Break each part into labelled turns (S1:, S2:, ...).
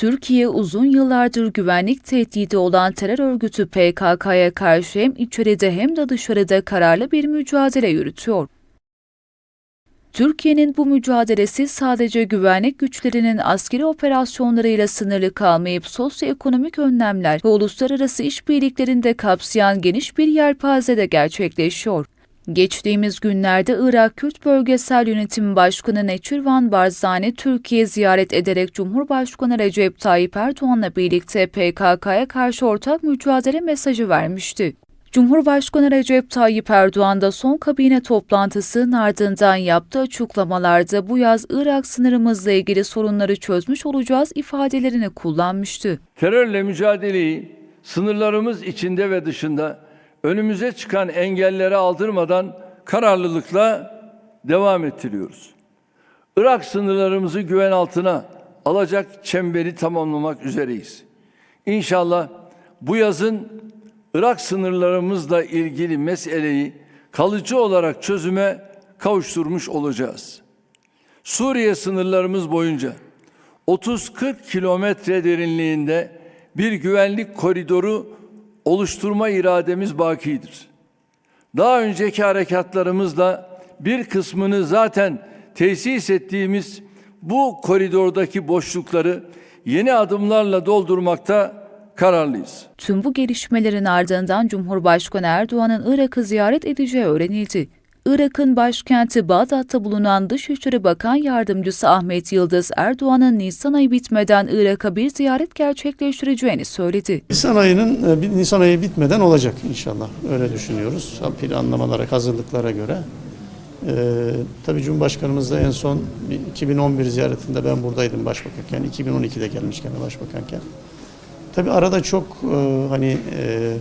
S1: Türkiye uzun yıllardır güvenlik tehdidi olan terör örgütü PKK'ya karşı hem içeride hem de dışarıda kararlı bir mücadele yürütüyor. Türkiye'nin bu mücadelesi sadece güvenlik güçlerinin askeri operasyonlarıyla sınırlı kalmayıp sosyoekonomik önlemler ve uluslararası işbirliklerini de kapsayan geniş bir yelpazede gerçekleşiyor. Geçtiğimiz günlerde Irak Kürt Bölgesel Yönetim Başkanı Neçirvan Barzani Türkiye ziyaret ederek Cumhurbaşkanı Recep Tayyip Erdoğan'la birlikte PKK'ya karşı ortak mücadele mesajı vermişti. Cumhurbaşkanı Recep Tayyip Erdoğan da son kabine toplantısının ardından yaptığı açıklamalarda bu yaz Irak sınırımızla ilgili sorunları çözmüş olacağız ifadelerini kullanmıştı.
S2: Terörle mücadeleyi sınırlarımız içinde ve dışında önümüze çıkan engelleri aldırmadan kararlılıkla devam ettiriyoruz. Irak sınırlarımızı güven altına alacak çemberi tamamlamak üzereyiz. İnşallah bu yazın Irak sınırlarımızla ilgili meseleyi kalıcı olarak çözüme kavuşturmuş olacağız. Suriye sınırlarımız boyunca 30-40 kilometre derinliğinde bir güvenlik koridoru oluşturma irademiz bakidir. Daha önceki harekatlarımızla bir kısmını zaten tesis ettiğimiz bu koridordaki boşlukları yeni adımlarla doldurmakta kararlıyız.
S1: Tüm bu gelişmelerin ardından Cumhurbaşkanı Erdoğan'ın Irak'ı ziyaret edeceği öğrenildi. Irak'ın başkenti Bağdat'ta bulunan Dışişleri Bakan Yardımcısı Ahmet Yıldız, Erdoğan'ın Nisan ayı bitmeden Irak'a bir ziyaret gerçekleştireceğini söyledi.
S3: Nisan ayının e, Nisan ayı bitmeden olacak inşallah. Öyle düşünüyoruz. Planlamalara, hazırlıklara göre. Ee, tabii Cumhurbaşkanımız da en son bir 2011 ziyaretinde ben buradaydım başbakanken. 2012'de gelmiş gene başbakanken. Tabii arada çok e, hani e,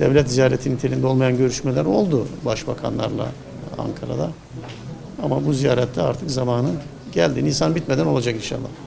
S3: devlet ziyareti niteliğinde olmayan görüşmeler oldu başbakanlarla Ankara'da. Ama bu ziyarette artık zamanı geldi. Nisan bitmeden olacak inşallah.